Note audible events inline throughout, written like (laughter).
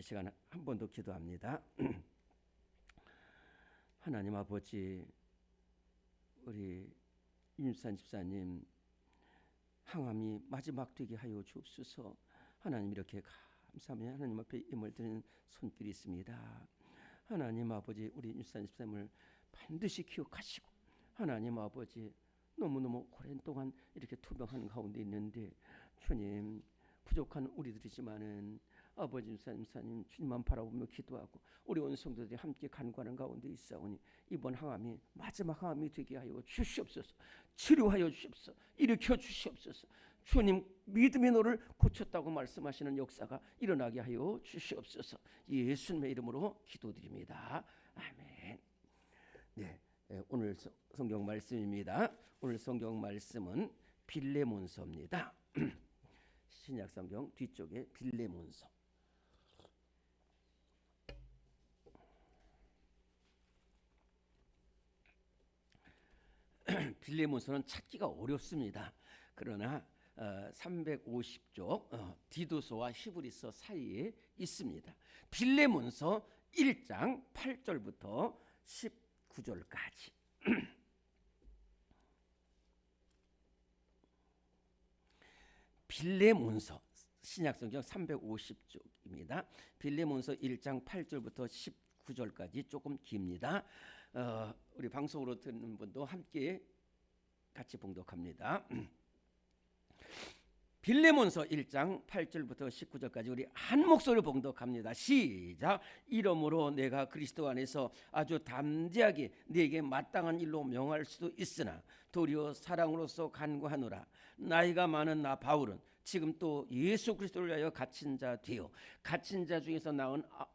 이 시간에 한 번 더 기도합니다. (clears throat) 하나님 아버지 우리 윤산 집사님 항암이 마지막 되게 하여 주옵소서. 하나님 이렇게 감사하며 하나님 앞에 임을 드리는 손길이 있습니다. 하나님 아버지 우리 윤산 집사님을 반드시 기억하시고 하나님 아버지 너무너무 오랜 동안 이렇게 투병하는 가운데 있는데 주님 부족한 우리들이지만은 아버지 사님 사님 주님만 바라보며 기도하고 우리 온 성도들이 함께 간구하는 가운데 있사오니 이번 항암이 마지막 항암이 되게 하여 주시옵소서. 치료하여 주시옵소서. 일으켜 주시옵소서. 주님 믿음의 너를 고쳤다고 말씀하시는 역사가 일어나게 하여 주시옵소서. 예수님의 이름으로 기도드립니다. 아멘. 네 예, 오늘 서- 성경 말씀입니다. 오늘 성경 말씀은 빌레몬서입니다 (clears throat) 신약 성경 뒤쪽에 빌레몬서 (clears throat) 빌레몬서는 찾기가 어렵습니다. 그러나 어, 350쪽 어, 디도서와 히브리서 사이에 있습니다. 빌레몬서 1장 8절부터 19절까지 빌레몬서 신약성경 350쪽입니다. 빌레몬서 1장 8절부터 19절까지 조금 깁니다. 어, 우리 방송으로 듣는 분도 함께 같이 봉독합니다. (clears throat) 빌레몬서 1장 8절부터 19절까지 우리 한 목소리로 봉독합니다. 시작. 이러므로 내가 그리스도 안에서 아주 담대하게 네게 마땅한 일로 명할 수도 있으나 도리어 사랑으로서 간구하노라. 나이가 많은 나 바울은 지금 또 예수 그리스도를 위하여 갇힌 자 되어 갇힌 자 중에서 낳은 아-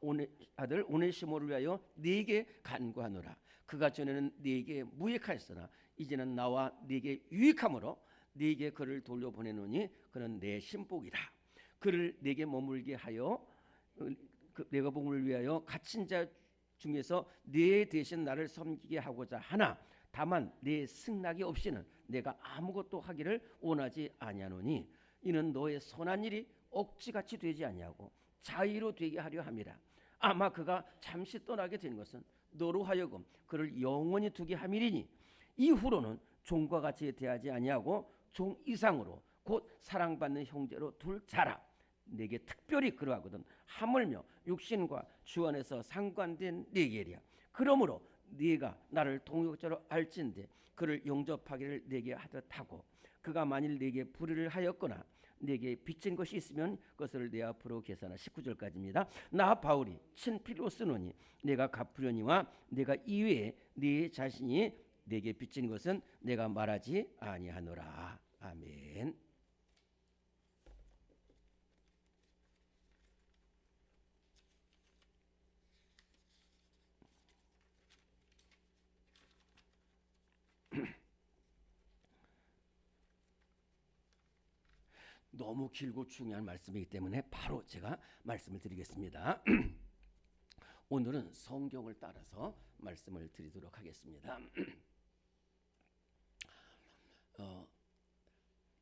아들 오네시모를 위하여 네게 간구하노라. 그가 전에는 네게 무익하였으나 이제는 나와 네게 유익함으로 네게 그를 돌려보내노니 그는 내 신복이라. 그를 네게 머물게 하여 어, 그 내가 복음을 위하여 갇힌 자 중에서 네 대신 나를 섬기게 하고자 하나 다만 네 승낙이 없이는 내가 아무것도 하기를 원하지 아니하노니 이는 너의 선한 일이 억지같이 되지 아니하고 자의로 되게 하려 함이라 아마 그가 잠시 떠나게 된 것은 너로 하여금 그를 영원히 두게 함이리니 이후로는 종과 같이 대하지 아니하고 종 이상으로 곧 사랑받는 형제로 둘 자라 내게 특별히 그러하거든 하물며 육신과 주 안에서 상관된 네게리야 그러므로 네가 나를 동역자로 알진대 그를 영접하기를 내게 하듯 하고 그가 만일 내게 불의를 하였거나 내게 빚진 것이 있으면 그것을 내 앞으로 계산하 19절까지입니다. 나 바울이 친필로 쓰노니 내가 갚으려니와 내가 이외에 네 자신이 내게 빚진 것은 내가 말하지 아니하노라. 아멘. 너무 길고 중요한 말씀이기 때문에 바로 제가 말씀을 드리겠습니다. (clears throat) 오늘은 성경을 따라서 말씀을 드리도록 하겠습니다. (clears throat) 어,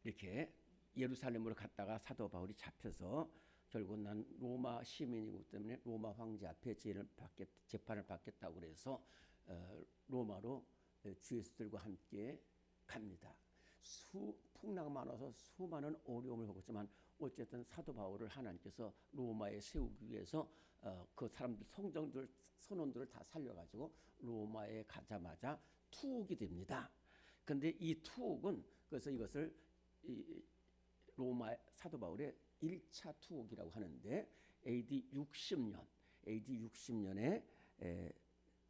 이렇게 예루살렘으로 갔다가 사도 바울이 잡혀서 결국 난 로마 시민이기 때문에 로마 황제 앞에 재판을 받겠, 재판을 받겠다고 그래서 어, 로마로 주 예수들과 함께 갑니다. 수 풍랑 많아서 수많은 어려움을 겪었지만 어쨌든 사도 바울을 하나님께서 로마에 세우기 위해서 어, 그 사람들 성정들 선원들을 다 살려가지고 로마에 가자마자 투옥이 됩니다. 근데 이 투옥은 그래서 이것을 이 로마 사도 바울의 1차 투옥이라고 하는데 AD 60년 AD 60년에 에,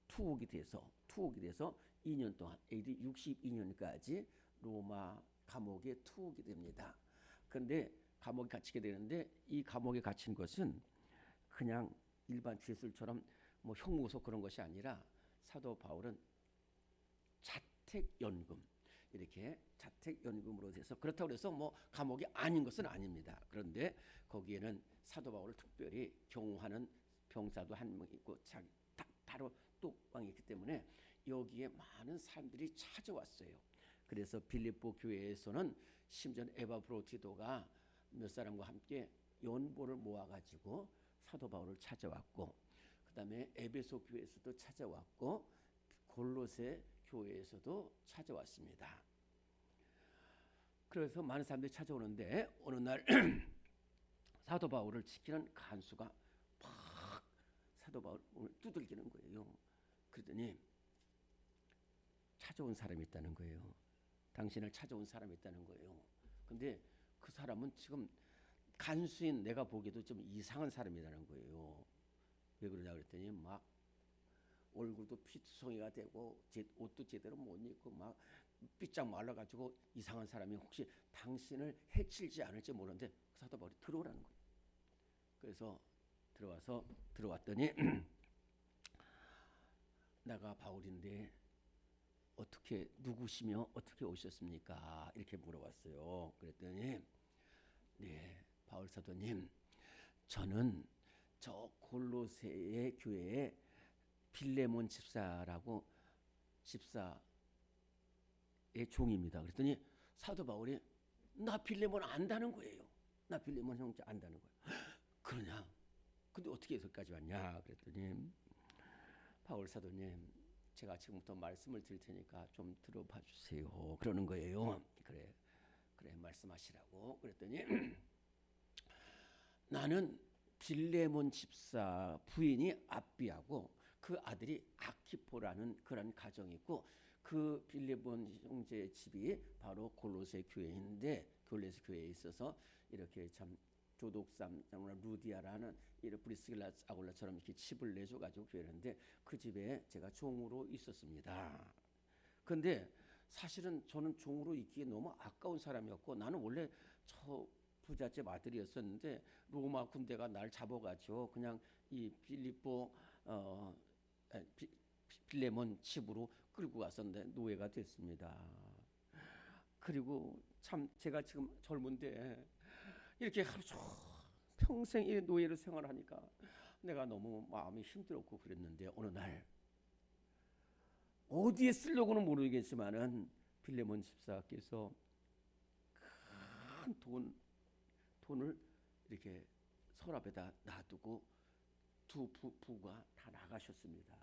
투옥이 돼서 투옥이 돼서 2년 동안 AD 62년까지 로마 감옥에 투옥이 됩니다. 그런데 감옥에 갇히게 되는데 이 감옥에 갇힌 것은 그냥 일반 죄술처럼 뭐 형무소 그런 것이 아니라 사도 바울은 자택연금 이렇게 자택연금으로 돼서 그렇다고 해서 뭐 감옥이 아닌 것은 아닙니다. 그런데 거기에는 사도 바울을 특별히 경호하는 병사도 한 명 있고 자기 딱 바로 뚝방이 있기 때문에 여기에 많은 사람들이 찾아왔어요. 그래서 빌립보 교회에서는 심지어 에바브로티도가 몇 사람과 함께 연보를 모아가지고 사도 바울을 찾아왔고 그다음에 에베소 교회에서도 찾아왔고 골로새 교회에서도 찾아왔습니다. 그래서 많은 사람들이 찾아오는데 어느 날 (clears throat) 사도 바울을 지키는 간수가 팍 사도 바울을 두들기는 거예요. 그러더니 찾아온 사람이 있다는 거예요. 당신을 찾아온 사람이 있다는 거예요. 근데 그 사람은 지금 간수인 내가 보기에도 좀 이상한 사람이라는 거예요. 왜 그러냐 그랬더니 막 얼굴도 피투성이가 되고 제 옷도 제대로 못 입고 막 삐짝 말라가지고 이상한 사람이 혹시 당신을 해칠지 않을지 모르는데 그 사도 바울이 들어오라는 거예요. 그래서 들어와서 들어왔더니 (clears throat) 내가 바울인데 어떻게 누구시며 어떻게 오셨습니까? 이렇게 물어봤어요. 그랬더니 네 바울 사도님 저는 저 골로새의 교회에 빌레몬 집사라고 집사의 종입니다. 그랬더니 사도 바울이 나 빌레몬 안다는 거예요. 나 빌레몬 형제 안다는 거예요. 그러냐? 근데 어떻게 여기까지 왔냐? 그랬더니 바울 사도님 제가 지금부터 말씀을 드릴 테니까 좀 들어봐 주세요. 그러는 거예요. 그래 그래 말씀하시라고 그랬더니 (clears throat) 나는 빌레몬 집사 부인이 아비하고 그 아들이 아키포라는 그런 가정이 있고 그 빌레몬 형제 집이 바로 골로새 교회인데 골로새 교회에 있어서 이렇게 참 조독삼 루디아라는 이런 브리스길라 아골라처럼 이렇게 집을 내줘 가지고 교회는데 그 집에 제가 종으로 있었습니다. 근데 사실은 저는 종으로 있기에 너무 아까운 사람이었고 나는 원래 저 부잣집 아들이었었는데 로마 군대가 날 잡아가지고 그냥 이 빌립보 어 빌레몬 집으로 끌고 갔었는데 노예가 됐습니다. 그리고 참 제가 지금 젊은데 이렇게 하루 종일 평생 이 노예로 생활하니까 내가 너무 마음이 힘들었고 그랬는데 어느 날 어디에 쓰려고는 모르겠지만은 빌레몬 집사께서 큰 돈 돈을 이렇게 서랍에다 놔두고 두 부, 부가 다 나가셨습니다.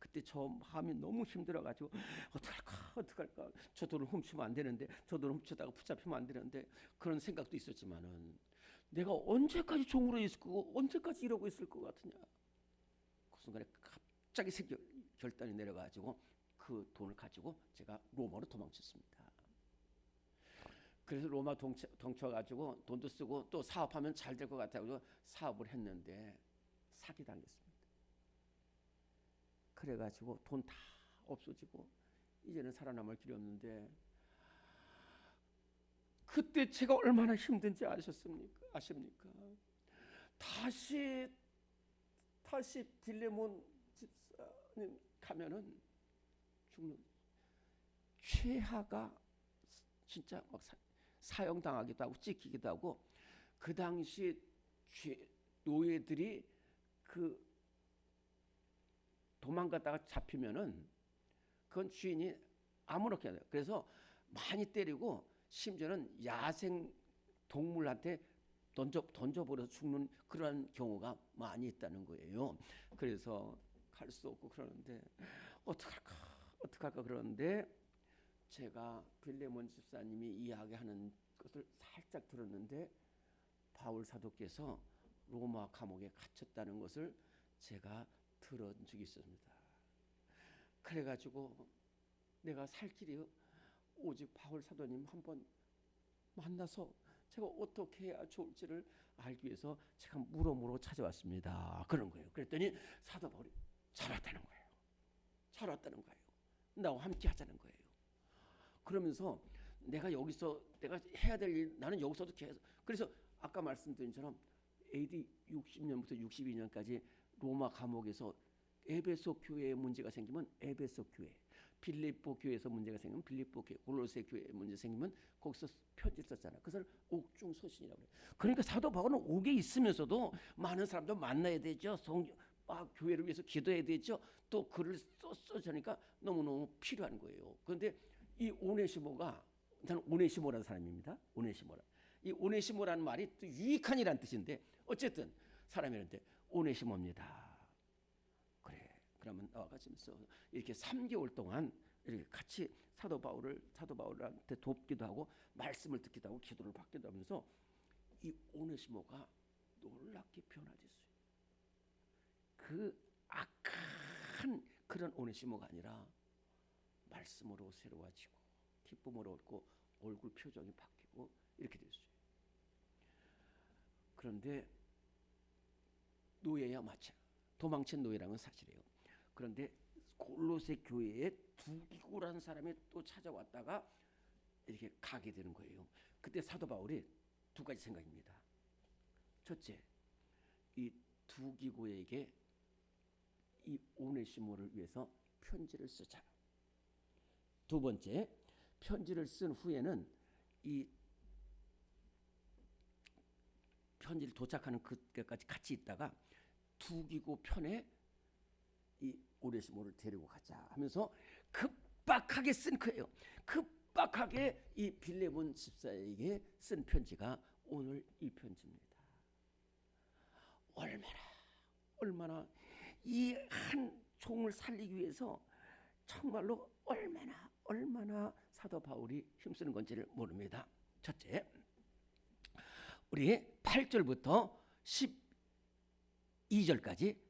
그때 저 마음이 너무 힘들어가지고 어떡할까 어떡할까 저 돈을 훔치면 안 되는데 저 돈을 훔쳤다가 붙잡히면 안 되는데 그런 생각도 있었지만은 내가 언제까지 종으로 있을 거고 언제까지 이러고 있을 것 같으냐 그 순간에 갑자기 생 결단이 내려가지고 그 돈을 가지고 제가 로마로 도망쳤습니다. 그래서 로마 동쳐, 동쳐가지고 돈도 쓰고 또 사업하면 잘 될 것 같아서 사업을 했는데 사기 당했습니다. 그래가지고 돈 다 없어지고 이제는 살아남을 길이 없는데 그때 제가 얼마나 힘든지 아셨습니까? 아십니까? 다시 다시 빌레몬 집사님 가면은 죽는 최하가 진짜 막 사, 사형당하기도 하고 찢기기도 하고 그 당시 죄, 노예들이 그 도망갔다가 잡히면은 그건 주인이 아무렇게 해요. 그래서 많이 때리고 심지어는 야생 동물한테 던져 던져버려서 죽는 그러한 경우가 많이 있다는 거예요. 그래서 갈 수 없고 그러는데 어떡할까 어떡할까 그러는데 제가 빌레몬 집사님이 이야기하는 것을 살짝 들었는데 바울 사도께서 로마 감옥에 갇혔다는 것을 제가 들은 적이 있습니다. 그래가지고 내가 살 길이 오직 바울 사도님 한번 만나서 제가 어떻게 해야 좋을지를 알기 위해서 제가 물어 찾아왔습니다. 그런 거예요. 그랬더니 사도 바울이 잘 왔다는 거예요. 잘 왔다는 거예요. 나와 함께 하자는 거예요. 그러면서 내가 여기서 내가 해야 될 일 나는 여기서도 계속 그래서 아까 말씀드린 처럼 AD 60년부터 62년까지 로마 감옥에서 에베소 교회에 문제가 생기면 에베소 교회, 빌립보 교회에서 문제가 생기면 빌립보 교회, 골로새 교회에 문제 생기면 거기서 편지를 썼잖아. 그것을 옥중서신이라고 그래. 그러니까 사도 바울은 옥에 있으면서도 많은 사람들 만나야 되죠. 성 아, 교회를 위해서 기도해야 되죠. 또 글을 써서니까 너무너무 필요한 거예요. 그런데 이 오네시모가 나는 오네시모라는 사람입니다. 오네시모라. 이 오네시모라는 말이 또 유익한이라는 뜻인데 어쨌든 사람이란데 오네시모입니다. 그러면 나와가지면서 이렇게 3개월 동안 이렇게 같이 사도 바울을 사도 바울한테 돕기도 하고 말씀을 듣기도 하고 기도를 받기도 하면서 이 오네시모가 놀랍게 변화됐어요. 그 악한 그런 오네시모가 아니라 말씀으로 새로워지고 기쁨으로 얻고 얼굴 표정이 바뀌고 이렇게 됐어요. 그런데 노예야 마찬 도망친 노예라는 건 사실이에요. 그런데 골로새 교회에 두기고라는 사람이 또 찾아왔다가 이렇게 가게 되는 거예요. 그때 사도 바울이 두 가지 생각입니다. 첫째, 이 두기고에게 이 오네시모를 위해서 편지를 쓰자. 두 번째, 편지를 쓴 후에는 이 편지를 도착하는 그때까지 같이 있다가 두기고 편에 이 오네시모를 데리고 가자 하면서 급박하게 쓴 거예요. 급박하게 이 빌레몬 집사에게 쓴 편지가 오늘 이 편지입니다. 얼마나 얼마나 이 한 종을 살리기 위해서 정말로 얼마나 얼마나 사도 바울이 힘쓰는 건지를 모릅니다. 첫째, 우리 8절부터 12절까지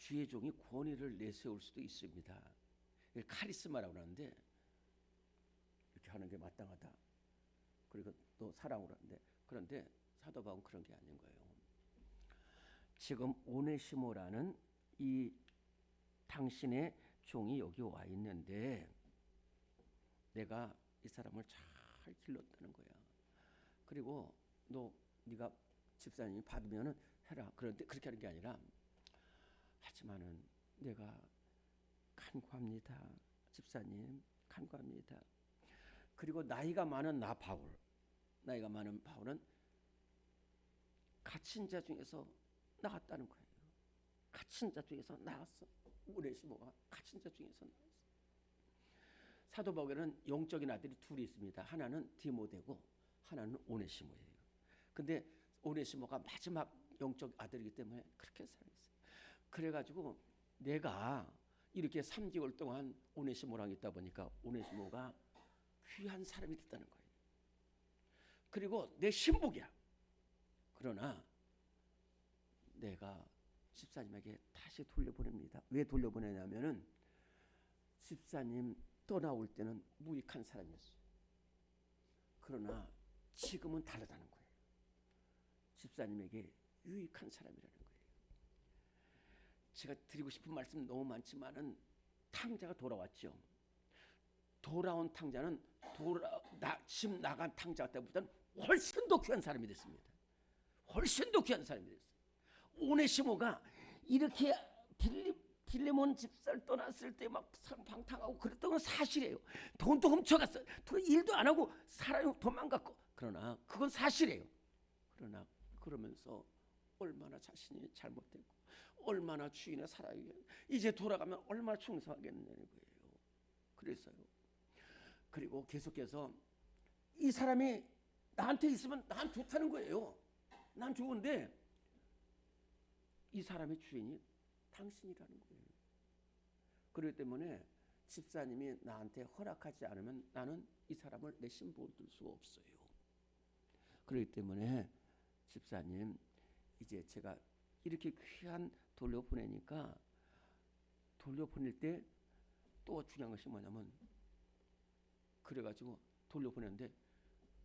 주의 종이 권위를 내세울 수도 있습니다. 카리스마라고 하는데 이렇게 하는 게 마땅하다. 그리고 또 사랑으로 하는데 그런데 사도 바울은 그런 게 아닌 거예요. 지금 오네시모라는 이 당신의 종이 여기 와 있는데 내가 이 사람을 잘 길렀다는 거야. 그리고 너 네가 집사님이 받으면은 해라. 그런데 그렇게 하는 게 아니라 하지만은 내가 간구합니다. 집사님 간구합니다. 그리고 나이가 많은 나 바울, 나이가 많은 바울은 갇힌 자 중에서 나갔다는 거예요. 갇힌 자 중에서 나갔어. 오네시모가 갇힌 자 중에서 나갔어. 사도 바울에는 영적인 아들이 둘이 있습니다. 하나는 디모데고 하나는 오네시모예요. 근데 오네시모가 마지막 영적 아들이기 때문에 그렇게 살아있어요. 그래가지고 내가 이렇게 3개월 동안 오네시모랑 있다 보니까 오네시모가 귀한 사람이 됐다는 거예요. 그리고 내 신복이야. 그러나 내가 집사님에게 다시 돌려보냅니다. 왜 돌려보내냐면은 집사님 떠나올 때는 무익한 사람이었어요. 그러나 지금은 다르다는 거예요. 집사님에게 유익한 사람이라는. 제가 드리고 싶은 말씀 너무 많지만은 탕자가 돌아왔죠. 돌아온 탕자는 돌아 나, 지금 나간 탕자 때보다는 훨씬 더 귀한 사람이 됐습니다. 훨씬 더 귀한 사람이 됐어요. 오네시모가 이렇게 빌리, 빌레몬 집사를 떠났을 때 막 방탕하고 그랬던 건 사실이에요. 돈도 훔쳐갔어요. 또 일도 안 하고 사람이 도망갔고 그러나 그건 사실이에요. 그러나 그러면서 얼마나 자신이 잘못됐고 얼마나 주인의 사랑이 이제 돌아가면 얼마나 충성하겠느냐는 거예요. 그랬어요. 그리고 계속해서 이 사람이 나한테 있으면 난 좋다는 거예요. 난 좋은데 이 사람의 주인이 당신이라는 거예요. 그렇기 때문에 집사님이 나한테 허락하지 않으면 나는 이 사람을 내 신부로 둘 수가 없어요. 그렇기 때문에 집사님 이제 제가 이렇게 귀한 돌려보내니까 돌려보낼 때 또 중요한 것이 뭐냐면 그래가지고 돌려보냈는데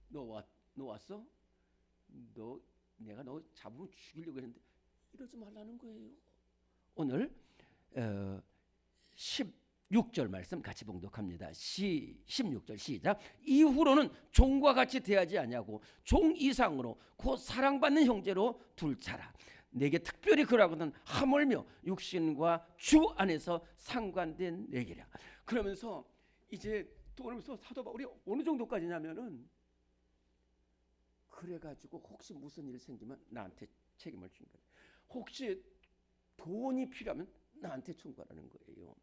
너 왔, 너 왔어? 너 내가 너 잡으면 죽이려고 했는데 이러지 말라는 거예요. 오늘 어, 16절 말씀 같이 봉독합니다. 시 16절 시작. 이후로는 종과 같이 대하지 아니하고 종 이상으로 곧 사랑받는 형제로 둘 차라. 내게 특별히 그러거든 하물며 육신과 주 안에서 상관된 내게라. 그러면서 이제 돌면서 사도 바울이 어느 정도까지냐면은 그래 가지고 혹시 무슨 일 생기면 나한테 책임을 준 거예요. 혹시 돈이 필요하면 나한테 충고하라는 거예요.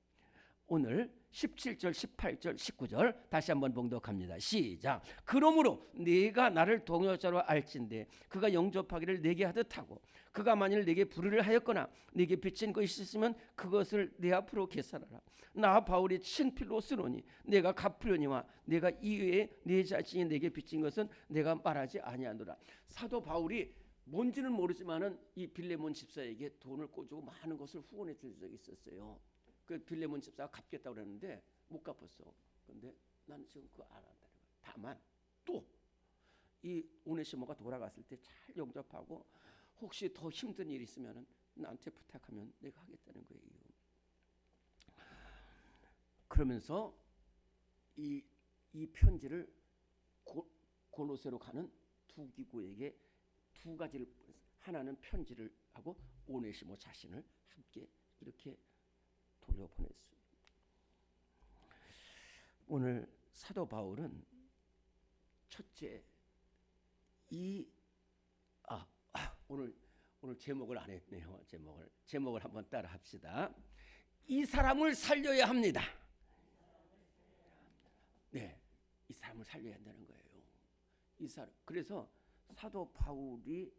오늘 17절, 18절, 19절 다시 한번 봉독합니다. 시작. 그러므로 네가 나를 동역자로 알진대 그가 영접하기를 내게 하듯 하고 그가 만일 내게 불의를 하였거나 내게 빚진 것이 있으면 그것을 내 앞으로 계산하라. 나 바울이 친필로 쓰노니 내가 갚으려니와 내가 이외에 내 자신이 내게 빚진 것은 내가 말하지 아니하노라. 사도 바울이 뭔지는 모르지만은 이 빌레몬 집사에게 돈을 꿔주고 많은 것을 후원해 줄 적이 있었어요. 그 빌레몬 집사가 갚겠다고 그랬는데 못 갚았어. 근데 나는 지금 그거 안 한다는 거야. 다만 또 이 오네시모가 돌아갔을 때 잘 영접하고 혹시 더 힘든 일 있으면은 나한테 부탁하면 내가 하겠다는 거예요. 그러면서 이, 이 편지를 고, 골로새로 가는 두 기구에게 두 가지를. 하나는 편지를 하고 오네시모 자신을 함께 이렇게 돌려보냈어요. 오늘 사도 바울은 첫째 이 아, 아, 오늘 오늘 제목을 안 했네요. 제목을 제목을 한번 따라 합시다. 이 사람을 살려야 합니다. 네, 이 사람을 살려야 한다는 거예요. 이 사람 그래서 사도 바울이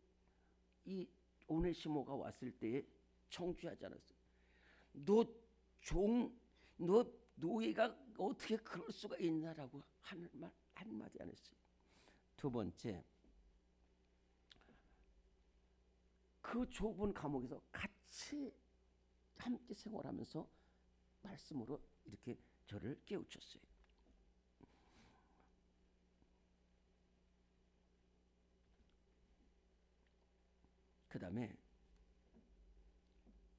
이 오네시모가 왔을 때 청취하지 않았어요. 너 종 너 노예가 어떻게 그럴 수가 있나라고 하는 말 한마디 안 했어요. 두 번째 그 좁은 감옥에서 같이 함께 생활하면서 말씀으로 이렇게 저를 깨우쳤어요. 그 다음에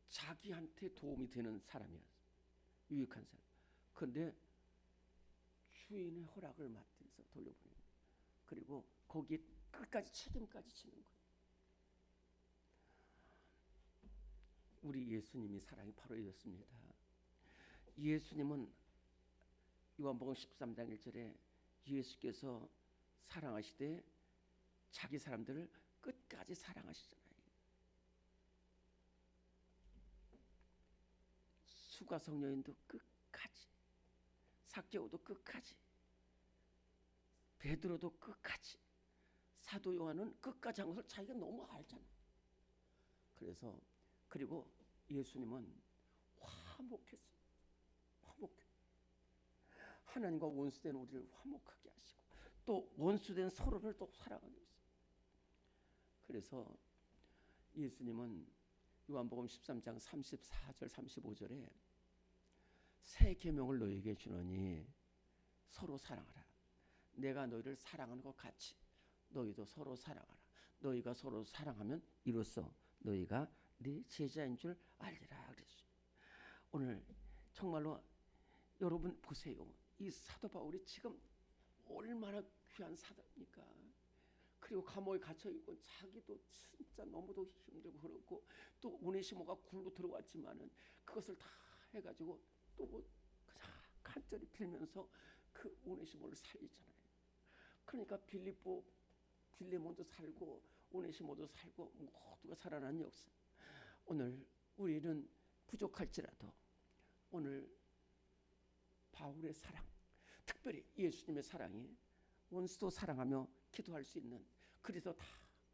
자기한테 도움이 되는 사람이야. 유익한 사람. 근데 주인의 허락을 맡아서 돌려보내는 거예요. 그리고 거기에 끝까지 책임까지 지는 거예요. 우리 예수님이 사랑이 바로 이렇습니다. 예수님은 요한복음 13장 1절에 예수께서 사랑하시되 자기 사람들을 끝까지 사랑하시잖아요. 수가 성녀인도 끝까지 삭개오도 끝까지 베드로도 끝까지 사도 요한은 끝까지 한 것을 자기가 너무 알잖아. 그래서 그리고 예수님은 화목했어요. 화목해. 하나님과 원수된 우리를 화목하게 하시고 또 원수된 서로를 또 사랑하고 있어요. 그래서 예수님은 요한복음 13장 34절 35절에 새 계명을 너희에게 주노니 서로 사랑하라. 내가 너희를 사랑하는 것 같이 너희도 서로 사랑하라. 너희가 서로 사랑하면 이로써 너희가 네 제자인 줄 알리라 그랬어요. 오늘 정말로 여러분 보세요. 이 사도 바울이 지금 얼마나 귀한 사도입니까? 그리고 감옥에 갇혀 있고 자기도 진짜 너무도 힘들고 그렇고 또 오네시모가 굴로 들어왔지만은 그것을 다 해가지고 또 그냥 간절히 빌면서 그 오네시모를 살리잖아요. 그러니까 빌립보 빌레몬도 살고 오네시모도 살고 모두가 살아난 역사. 오늘 우리는 부족할지라도 오늘 바울의 사랑, 특별히 예수님의 사랑이 원수도 사랑하며 기도할 수 있는 그래서 다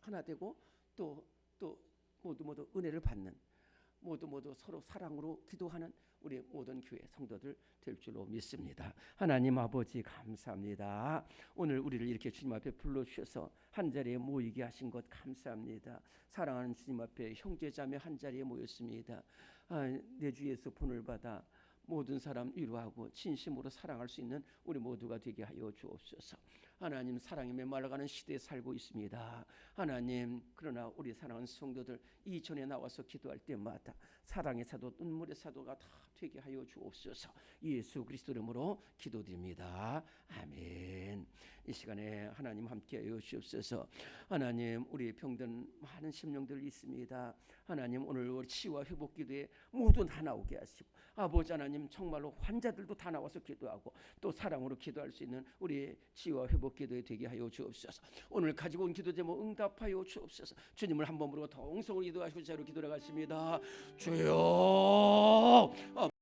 하나 되고 또 또 모두 모두 은혜를 받는 모두 모두 서로 사랑으로 기도하는 우리 모든 교회 성도들 될 줄로 믿습니다. 하나님 아버지 감사합니다. 오늘 우리를 이렇게 주님 앞에 불러 주셔서 한 자리에 모이게 하신 것 감사합니다. 사랑하는 주님 앞에 형제자매 한 자리에 모였습니다. 아, 내주 예수 본을 받아 모든 사람 위로하고 진심으로 사랑할 수 있는 우리 모두가 되게 하여 주옵소서. 하나님 사랑이 메말라가는 시대에 살고 있습니다. 하나님 그러나 우리 사랑하는 성도들 이전에 나와서 기도할 때마다 사랑의 사도 눈물의 사도가 다 되게 하여 주옵소서. 예수 그리스도 이름으로 기도드립니다. 아멘. 이 시간에 하나님 함께 하여 주옵소서. 하나님 우리 병든 많은 심령들 있습니다. 하나님 오늘 우리 치유와 회복 기도에 모두 다 나오게 하시고 아버지 하나님 정말로 환자들도 다 나와서 기도하고 또 사랑으로 기도할 수 있는 우리 치유와 회복 기도에 되게 하여 주옵소서. 오늘 가지고 온 기도 제목 응답하여 주옵소서. 주님을 한 번으로 더 웅성으로 기도하시고 자로 기도를 하십니다. 주여